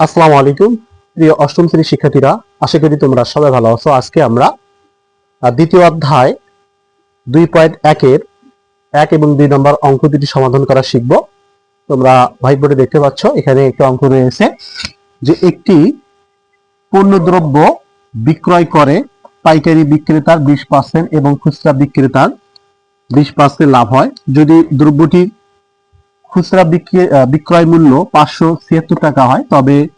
আসসালামু আলাইকুম, প্রিয় অষ্টম শ্রেণির শিক্ষার্থীরা, আশা করি তোমরা সবাই ভালো আছো। আজকে আমরা দ্বিতীয় অধ্যায় দুই পয়েন্ট একের এক এবং দুই নম্বর অঙ্ক দুটি সমাধান করা শিখব। তোমরা হোয়াইট বোর্ডে দেখতে পাচ্ছ, এখানে একটি অঙ্ক রয়েছে যে একটি পণ্যদ্রব্য বিক্রয় করে পাইকারি বিক্রেতার বিশ পার্সেন্ট এবং খুচরা বিক্রেতার বিশ পার্সেন্ট লাভ হয়। যদি দ্রব্যটির খুচরা বিক্রি- বিক্রয় মূল্য পাঁচশো ছিয়াত্তর টাকা হয়, তবে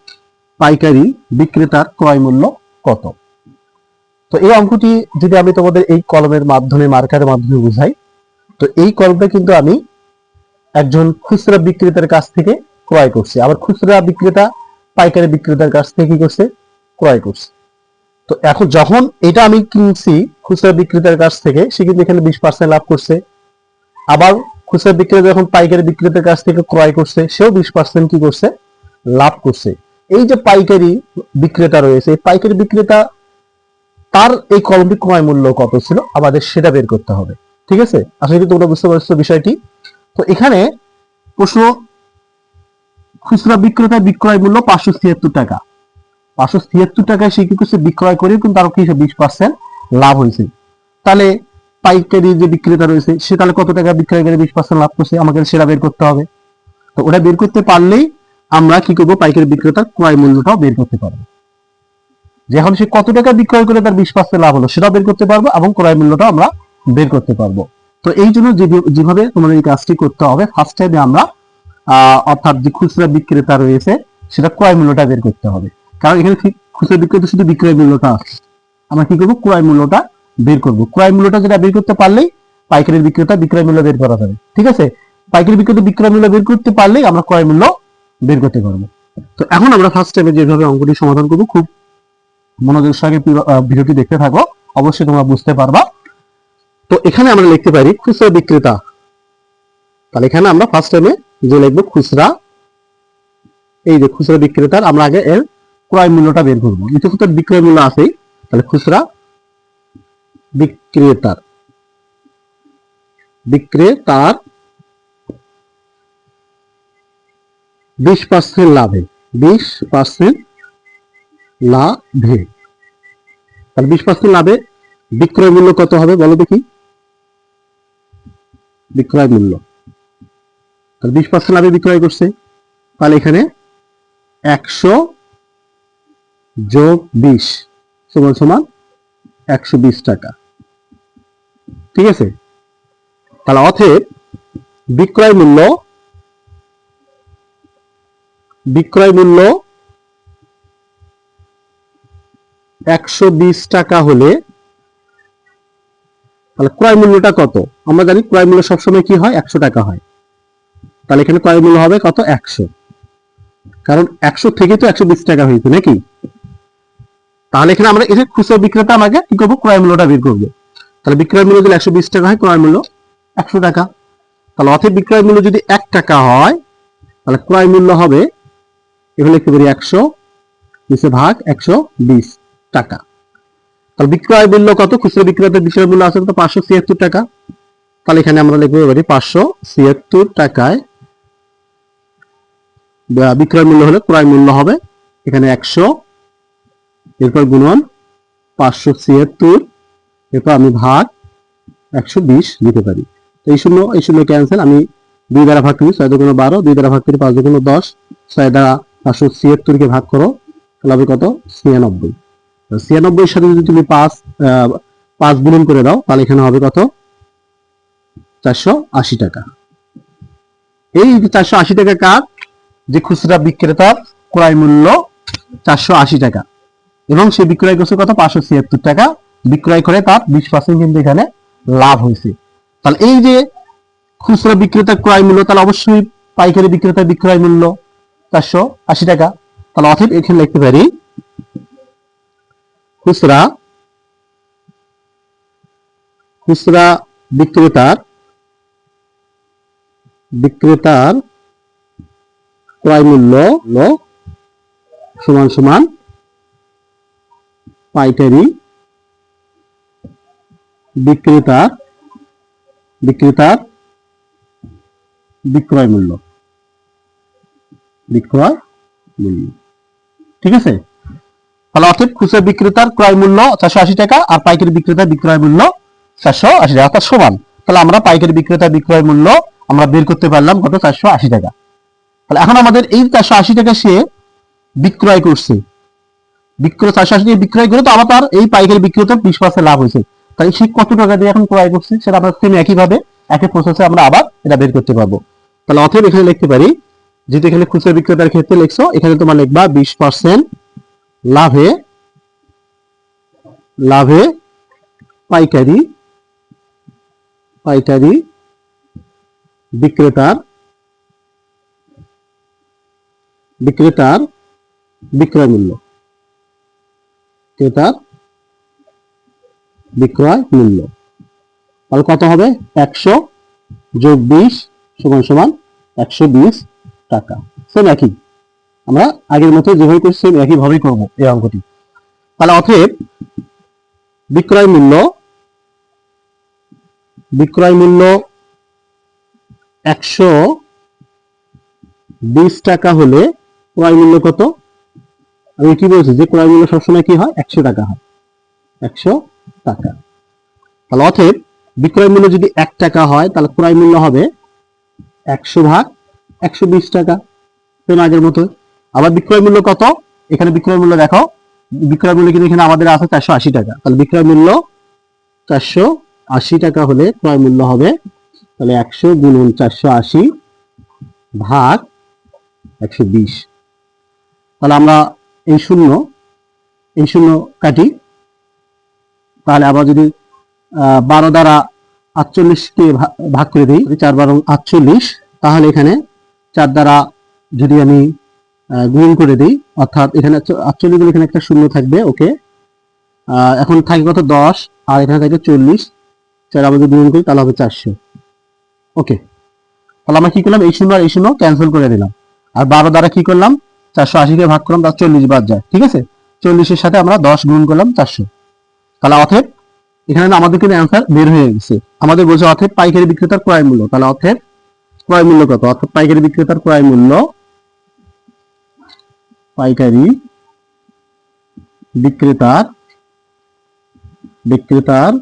পাইকারি বিক্রেতার ক্রয় মূল্য কত? তো এই অঙ্কটি যদি আমি তোমাদের এই কলমের মাধ্যমে, মার্কারের মাধ্যমে বুঝাই, তো এই কলমটা কিন্তু আমি একজন খুচরা বিক্রেতার কাছ থেকে ক্রয় করছি। আবার খুচরা বিক্রেতা পাইকারি বিক্রেতার কাছ থেকে কি করছে? ক্রয় করছে। তো এখন যখন এটা আমি কিনছি খুচরা বিক্রেতার কাছ থেকে, সে কিন্তু এখানে বিশ পার্সেন্ট লাভ করছে। আবার খুচরা বিক্রেতা যখন পাইকারি বিক্রেতার কাছ থেকে ক্রয় করছে, সেও বিশ পার্সেন্ট কি করছে? লাভ করছে। এই যে পাইকারি বিক্রেতা রয়েছে, এই পাইকারি বিক্রেতা, তার এই কলমটি ক্রয় মূল্য কত ছিল? আমাদের সেটা বের করতে হবে। ঠিক আছে? আশা করি তোমরা বুঝতে পারছ বিষয়টি। তো এখানে প্রশ্ন, খুচরা বিক্রেতা বিক্রয় মূল্য পাঁচশো ছিয়াত্তর টাকা। পাঁচশো ছিয়াত্তর টাকায় সে কি করছে? বিক্রয় করে কিন্তু তার কি বিশ পার্সেন্ট লাভ হয়েছে। তাহলে পাইকারি যে বিক্রেতা রয়েছে, সে তাহলে কত টাকা বিক্রয় করে বিশ পার্সেন্ট লাভ করছে? আমাকে সেটা বের করতে হবে। তো ওটা বের করতে পারলেই আমরা কি করব? পাইকারি বিক্রেতার ক্রয় মূল্যটাও বের করতে পারব। যে এখন সে কত টাকা বিক্রয় করে তার বিশ পার্সেন্ট লাভ হলো, সেটাও বের করতে পারব এবং ক্রয় মূল্যটাও আমরা বের করতে পারব। তো এই জন্য যেভাবে তোমাদের এই কাজটি করতে হবে ফার্স্ট টাইমে আমরা অর্থাৎ যে খুচরা বিক্রেতা রয়েছে, সেটা ক্রয় মূল্যটা বের করতে হবে। কারণ এখানে খুচরা বিক্রেতা শুধু বিক্রয় মূল্যটা আমরা কি করব? ক্রয় মূল্যটা বের করব। ক্রয় মূল্যটা যেটা বের করতে পারলেই পাইকারি বিক্রেতা বিক্রয় মূল্য বের করা যাবে ঠিক আছে? পাইকারি বিক্রেতা বিক্রয় মূল্য বের করতে পারলেই আমরা ক্রয় মূল্য বের করতে পারব। তো এখন আমরা ফার্স্ট টাইমে যেভাবে অঙ্কটি সমাধান করব, খুব মনোযোগের সঙ্গে ভিডিওটি দেখতে থাকো। অবশ্যই তোমরা বুঝতে পারবা। তো এখানে আমরা লিখতে পারি খুচরা বিক্রেতা। তাহলে এখানে আমরা ফার্স্ট টাইমে যে লিখব খুচরা, এই যে খুচরা বিক্রেতার, আমরা আগে এর ক্রয় মূল্যটা বের করব। ইতিমধ্যে বিক্রয় মূল্য আছেই। তাহলে খুচরা বিক্রেতার। বিক্রেতার বিশ পার্সেন্ট লাভে, বিশ পার্সেন্ট লাভে। তাহলে বিশ পার্সেন্ট লাভে বিক্রয় মূল্য কত হবে বলো দেখি। বিক্রয় মূল্য। তাহলে বিশ পার্সেন্ট লাভে বিক্রয় করছে। তাহলে এখানে একশো যোগ বিশ সমান সমান একশো বিশ টাকা। ঠিক আছে? তাহলে অথব বিক্রয় মূল্য বিক্রয় মূল্য একশো বিশ টাকা হলে, তাহলে ক্রয় মূল্যটা কত? আমরা জানি ক্রয় মূল্য সবসময় কি হয়? একশো টাকা হয়। তাহলে এখানে ক্রয় মূল্য হবে কত? একশো। কারণ একশো থেকে তো একশো বিশ টাকা হয়েছে নাকি? তাহলে এখানে আমরা এসে খুচরা বিক্রেতা আমাকে কি করব? ক্রয় মূল্যটা বের করব। তাহলে বিক্রয় মূল্য যদি একশো বিশ টাকা হয়, ক্রয় মূল্য একশো টাকা। তাহলে অথব বিক্রয় মূল্য যদি এক টাকা হয়, তাহলে ক্রয় মূল্য হবে, এখানে লিখতে পারি একশো বিশে ভাগ একশো বিশ টাকা। তাহলে বিক্রয় মূল্য কত? খুচরা বিক্রেতার বিক্রয় মূল্য আছে কত? পাঁচশো ছিয়াত্তর টাকা। তাহলে এখানে আমরা লিখব এবারে পাঁচশো ছিয়াত্তর টাকায় বিক্রয় মূল্য হলে ক্রয় মূল্য হবে, এখানে একশো, এরপর গুণন পাঁচশো ছিয়াত্তর এরপর আমি ভাগ একশো বিশ দিতে পারি। তো এই শূন্য এই শূন্য ক্যান্সেল আমি দুই দ্বারা ভাগ করি, ছয় দুগুণ বারো, দুই দ্বারা ভাগ করি পাঁচ দুগুণ দশ, ছয় দ্বারা পাঁচশো ছিয়াত্তরকে ভাগ করো, তাহলে হবে কত? ছিয়ানব্বই। ছিয়ানব্বই সাথে যদি তুমি পাঁচ পাঁচ গুণন করে দাও, তাহলে এখানে হবে কত? চারশো আশি টাকা। এই চারশো আশি টাকা কার? যে খুচরা বিক্রেতার ক্রয় মূল্য চারশো আশি টাকা। এবং সে বিক্রয় করছে কত? পাঁচশো ছিয়াত্তর টাকা। বিক্রয় করে তার বিশ পার্সেন্ট কিন্তু এখানে লাভ হয়েছে। তাহলে এই যে খুচরা বিক্রেতার ক্রয় মূল্য, তাহলে অবশ্যই পাইকারি বিক্রেতার বিক্রয় মূল্য চারশো আশি টাকা। তাহলে অথব এখানে লিখতে পারি, খুচরা খুচরা বিক্রেতার বিক্রেতার ক্রয় মূল্য সমান সমান পাইকারি বিক্রেতার বিক্রেতার বিক্রয় মূল্য। বিক্রয় মূল্য। ঠিক আছে? তাহলে অর্থাৎ খুচরা বিক্রেতার ক্রয় মূল্য চারশো আশি টাকা আর পাইকারি বিক্রেতার বিক্রয় মূল্য চারশো আশি টাকা, অর্থাৎ সমান। তাহলে আমরা পাইকারি বিক্রেতার বিক্রয় মূল্য আমরা বের করতে পারলাম কত? চারশো আশি টাকা। তাহলে এখন আমাদের এই চারশো আশি টাকা সে বিক্রয় করছে। বিক্রয়, চারশো আশি টাকা বিক্রয় করে তো আবার তার এই পাইকারি বিক্রেতার বিশ পার্সেন্ট লাভ হয়েছে। তাই সে কত টাকা দিয়ে এখন ক্রয় করছে সেটা আমরা সেম একইভাবে, একই প্রসেসে আমরা আবার এটা বের করতে পারব। তাহলে অতএব এখানে লিখতে পারি, যেহেতু এখানে খুচরা বিক্রেতার ক্ষেত্রে লিখছো, এখানে তোমার লিখবা বিশ পার্সেন্ট লাভে লাভে পাইকারি পাইকারি বিক্রেতার বিক্রেতার বিক্রয় মূল্য। ক্রেতার বিক্রয় মূল্য। তাহলে কত হবে? একশো যোগ বিশ সমান সমান একশো বিশ টাকা। সেম একই। আমরা আগের মতো যেভাবে করছি সেম একই ভাবেই করব এই অঙ্কটি। তাহলে অতএব বিক্রয় মূল্য বিক্রয় মূল্য একশো বিশ টাকা হলে ক্রয় মূল্য কত? আমি কি বলছি যে ক্রয় মূল্য সবসময় কি হয়? একশো টাকা হয়। একশো টাকা। তাহলে অতএব বিক্রয় মূল্য যদি এক টাকা হয়, তাহলে ক্রয় মূল্য হবে একশো ভাগ একশো বিশ টাকা। সেম আগের মতো আবার বিক্রয় মূল্য কত? এখানে বিক্রয় মূল্য দেখো, বিক্রয় মূল্য কিন্তু এখানে আমাদের আছে চারশো আশি টাকা। তাহলে বিক্রয় মূল্য চারশো আশি টাকা হলে ক্রয় মূল্য হবে, তাহলে একশো গুণন চারশো আশি ভাগ একশো বিশ। তাহলে আমরা এই শূন্য এই শূন্য কাটি তাহলে আবার যদি বারো দ্বারা আটচল্লিশকে ভাগ করে দিই চার বারো আটচল্লিশ, তাহলে এখানে চার দ্বারা যদি আমি গুণ করে দিই, অর্থাৎ এখানে আটচল্লিশ এখানে একটা শূন্য থাকবে, ওকে? এখন থাকে কত? দশ, আর এখানে থাকে চল্লিশ, চার আমরা যদি গুণ করি, তাহলে হবে চারশো, ওকে? তাহলে আমরা কি করলাম? এই শূন্য আর এই শূন্য ক্যান্সেল করে দিলাম। আর বারো দ্বারা কি করলাম? চারশো আশিকে ভাগ করলাম তার চল্লিশ বাদ যায়, ঠিক আছে? চল্লিশের সাথে আমরা দশ গুণ করলাম, চারশো। তাহলে অথেব এখানে আমাদের কিন্তু অ্যান্সার বের হয়ে গেছে। আমাদের বলছে অথেব পাইকারি বিক্রেতার ক্রয় মূল্য। তাহলে অথেব ক্রয় মূল্য কত? অর্থাৎ পাইকারি বিক্রেতার ক্রয় মূল্য পাইকারি বিক্রেতার বিক্রেতার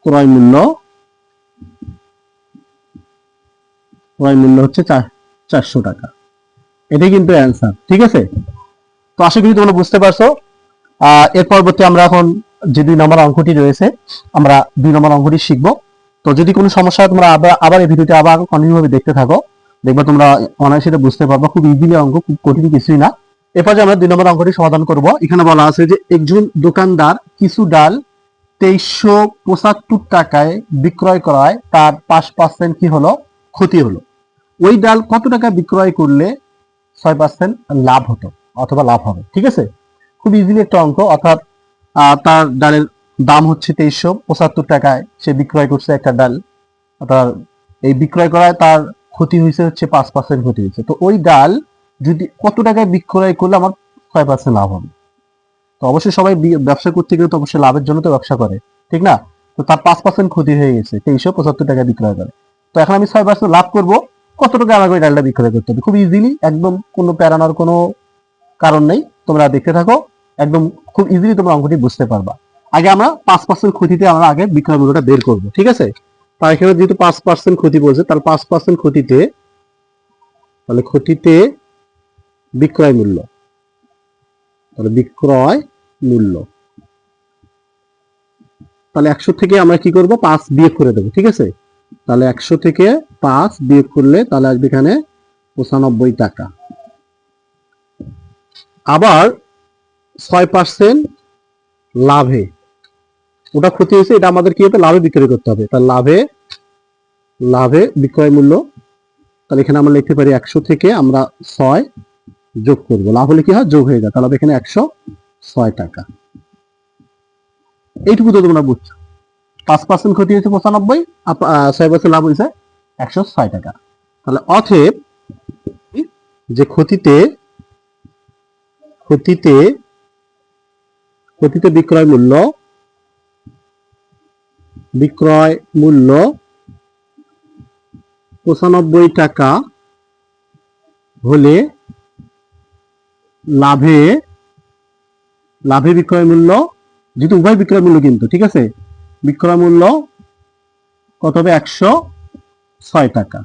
ক্রয় মূল্য ক্রয় মূল্য হচ্ছে চার- চারশো টাকা। এটাই কিন্তু অ্যান্সার ঠিক আছে? তো আশা করি তোমরা বুঝতে পারছ। এর পরবর্তী আমরা এখন যে দুই নম্বর অঙ্কটি রয়েছে, আমরা দুই নম্বর অঙ্কটি শিখব। তো যদি কোনো সমস্যা হয়, তোমরা আবার আবার এই ভিডিওটি আবার কন্টিনিউ ভাবে দেখতে থাকো। দেখবে তোমরা অনায়াসে এটা বুঝতে পারবে, খুব ইজিলি অঙ্ক, খুব কঠিন কিছুই না। এরপর যে আমরা দুই নম্বর অঙ্কটি সমাধান করব, এখানে বলা আছে যে একজন দোকানদার কিছু ডাল তেইশশো পঁচাত্তর টাকায় বিক্রয় করায়, তার পাঁচ পার্সেন্ট কি হলো? ক্ষতি হলো। ওই ডাল কত টাকা বিক্রয় করলে ছয় পার্সেন্ট লাভ হতো, অথবা লাভ হবে, ঠিক আছে? খুব ইজিলি একটা অঙ্ক, অর্থাৎ তার ডালের দাম হচ্ছে তেইশশো পঁচাত্তর টাকায় সে বিক্রয় করছে একটা ডাল। অর্থাৎ, এই বিক্রয় করায় তার ক্ষতি হয়েছে হচ্ছে পাঁচ পার্সেন্ট ক্ষতি হয়েছে। তো ওই ডাল যদি কত টাকায় বিক্রয় করলে আমার ছয় পার্সেন্ট লাভ হবে। তো অবশ্যই সবাই ব্যবসা করতে গেলে তো অবশ্যই লাভের জন্য তো ব্যবসা করে, ঠিক না? তো তার পাঁচ পার্সেন্ট ক্ষতি হয়ে গেছে, তেইশশো পঁচাত্তর টাকা বিক্রয় করে। তো এখন আমি ছয় পার্সেন্ট লাভ করব কত টাকা আমাকে ওই ডালটা বিক্রয় করতে হবে? খুব ইজিলি একদম কোনো প্যারানোর কোনো কারণ নেই, তোমরা দেখতে থাকো। একদম খুব ইজিলি তোমরা অঙ্কটি বুঝতে পারবা। আগে আমরা পাঁচ পার্সেন্ট ক্ষতিতে আমরা আগে বিক্রয় মূল্যটা বের করব, ঠিক আছে? তার এখানে যেহেতু পাঁচ পার্সেন্ট ক্ষতি বলছে তার পাঁচ পার্সেন্ট ক্ষতিতে, তাহলে ক্ষতিতে বিক্রয় মূল্য, তাহলে বিক্রয় মূল্য। তাহলে একশো থেকে আমরা কি করব? পাঁচ বিয়োগ করে দেবো, ঠিক আছে? তাহলে একশো থেকে পাঁচ বিয়োগ করলে তাহলে আসবে এখানে পঁচানব্বই টাকা। আবার ছয় পার্সেন্ট লাভে। ওটা ক্ষতি হয়েছে, এটা আমাদের কি হবে? লাভে বিক্রয় করতে হবে। তার লাভে লাভে বিক্রয় মূল্য, তাহলে এখানে আমরা লিখতে পারি একশো থেকে আমরা ছয় যোগ করব। লাভ হলে কি হয়? যোগ হয়ে যায়। তাহলে এখানে একশো ছয় টাকা। এইটুকু তো তোমরা বুঝছ। পাঁচ পার্সেন্ট ক্ষতি হয়েছে পঁচানব্বই ছয় পার্সেন্ট লাভ হয়েছে একশো ছয় টাকা। তাহলে অথেব যে ক্ষতিতে ক্ষতিতে ক্ষতিতে বিক্রয় মূল্য বিক্রয় মূল্য পঁচানব্বই টাকা হলে লাভে লাভে বিক্রয় মূল্য, যেহেতু উভয় বিক্রয় মূল্য কিন্তু, ঠিক আছে? বিক্রয় মূল্য কত হবে? একশো ছয় টাকা।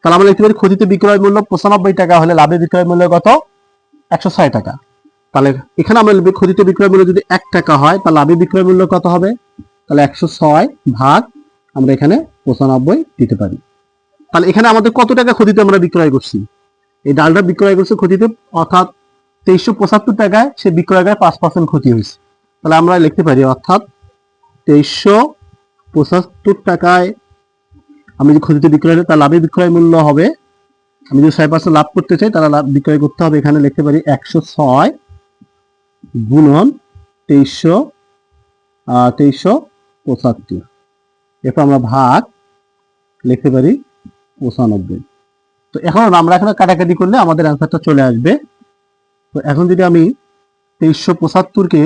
তাহলে আমরা লিখতে পারি ক্ষতিতে বিক্রয় মূল্য পঁচানব্বই টাকা হলে লাভে বিক্রয় মূল্য কত? একশো ছয় টাকা। তাহলে এখানে আমরা লিখব ক্ষতিতে বিক্রয় মূল্য যদি এক টাকা হয়, তাহলে লাভে বিক্রয় মূল্য কত হবে? তাহলে একশো ছয় ভাগ আমরা এখানে পঁচানব্বই দিতে পারি। তাহলে এখানে আমাদের কত টাকা ক্ষতিতে আমরা বিক্রয় করছি? এই ডালটা বিক্রয় করছে ক্ষতিতে অর্থাৎ তেইশশো পঁচাত্তর টাকায় সে বিক্রয় করে পাঁচ পার্সেন্ট ক্ষতি হয়েছে। তাহলে আমরা লিখতে পারি, অর্থাৎ তেইশশো পঁচাত্তর টাকায় আমি যদি ক্ষতিতে বিক্রয় করি তার লাভে বিক্রয় মূল্য হবে। আমি যদি ছয় পার্সেন্ট লাভ করতে চাই, তাহলে লাভ বিক্রয় করতে হবে। এখানে লিখতে পারি একশো ছয় গুণন তেইশশো তেইশশো পঁচাত্তর। এরপর আমরা ভাগ লিখতে পারি পঁচানব্বই। তো এখন আমরা এখানে কাটাকাটি করলে আমাদের অ্যান্সারটা চলে আসবে। তো এখন যদি আমি তেইশশো পঁচাত্তরকে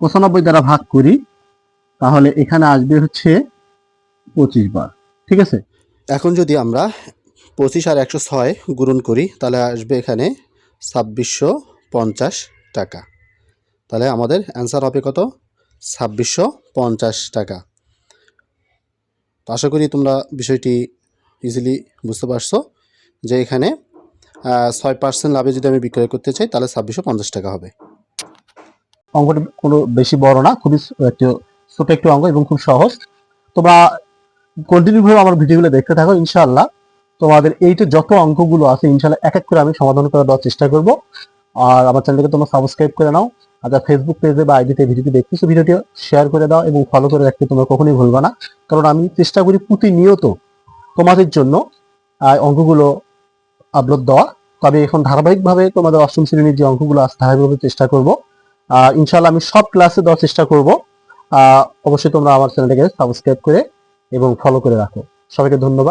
পঁচানব্বই দ্বারা ভাগ করি, তাহলে এখানে আসবে হচ্ছে পঁচিশ বার। ঠিক আছে? এখন যদি আমরা পঁচিশ আর একশো ছয় গুণন করি, তাহলে আসবে এখানে ছাব্বিশশো পঞ্চাশ টাকা। তাহলে আমাদের অ্যান্সার হবে কত? ছাব্বিশশো পঞ্চাশ টাকা। তো আশা করি তোমরা বিষয়টি ইজিলি বুঝতে পারছ যে এখানে ছয় পার্সেন্ট লাভে যদি আমি বিক্রয় করতে চাই, তাহলে ছাব্বিশশো পঞ্চাশ টাকা হবে। অঙ্কটি কোনো বেশি বড় না, খুবই একটু ছোট একটু অঙ্ক এবং খুব সহজ। তোমরা কন্টিনিউ ভাবে আমার ভিডিওগুলো দেখতে থাকো, ইনশাআল্লাহ। তোমাদের এইটা যত অঙ্কগুলো আছে, ইনশাআল্লাহ এক এক করে আমি সমাধান করে দেওয়ার চেষ্টা করব। আর আমার চ্যানেলকে তোমরা সাবস্ক্রাইব করে নাও। আর ফেসবুক পেজে বা আইডিতে ভিডিওটি দেখতেছো ভিডিওটি শেয়ার করে দাও এবং ফলো করে রাখতে তোমরা কখনোই ভুলবা না। কারণ আমি চেষ্টা করি প্রতিনিয়ত তোমাদের জন্য অঙ্কগুলো আপলোড দেওয়া তবে এখন ধারাবাহিকভাবে তোমাদের অষ্টম শ্রেণির যে অঙ্কগুলো আছে ধারাবাহিকভাবে চেষ্টা করব। আহ, ইনশাআল্লাহ আমি সব ক্লাসে দেওয়ার চেষ্টা করব। অবশ্যই তোমরা আমার চ্যানেলটাকে সাবস্ক্রাইব করে এবং ফলো করে রাখো। সবাইকে ধন্যবাদ।